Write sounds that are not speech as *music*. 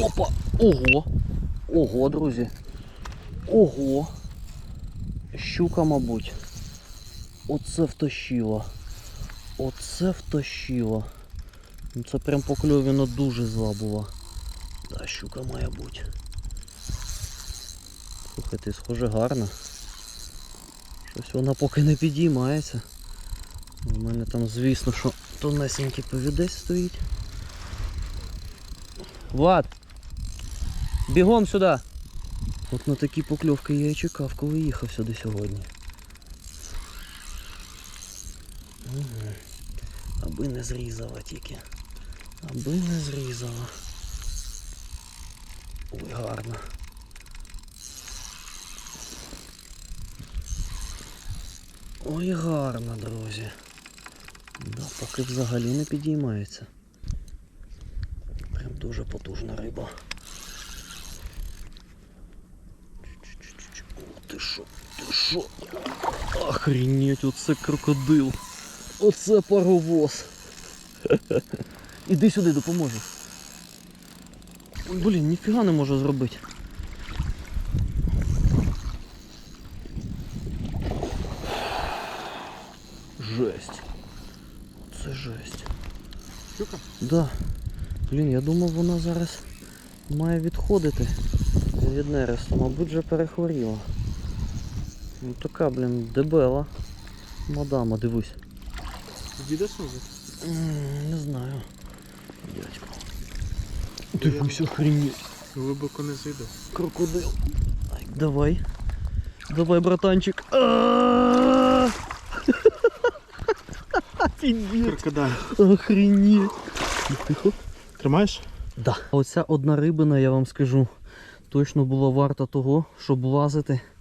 Опа! Ого! Ого, друзі! Ого! Щука, мабуть. Оце втащило. Оце втащило. Ну це прям по кльові вона дуже зла була. Да, щука має бути. Слухайте, схоже гарно. Щось вона поки не підіймається. У мене там, звісно, що тонесенький повідець стоїть. Влад! Бігом сюди! От на такі покльовки я і чекав, коли їхав сюди сьогодні. Угу. Аби не зрізала тільки. Аби не зрізала. Ой, гарно. Ой, гарно, друзі. Да, поки взагалі не підіймається. Прям дуже потужна риба. Що? Ти що? Охренеть, оце крокодил. Оце паровоз. Іди сюди, допоможу. Блін, ніфіга не можу зробити. Жесть. Це жесть. Щука? Да. Блін, я думав, вона зараз має відходити від нересту. Мабуть, вже перехворіла. Ну така, блін, дебела. Мадама, дивись. Їдеш може? Не знаю. Дядько. Дивись, охренеть. Глибоко не зайду. Крокодил. Ай, Давай. Давай, братанчик. А-а-а! *laughs* Охренеть. Тихо. Тримаєш? Да. Оця одна рибина, я вам скажу, точно була варта того, щоб лазити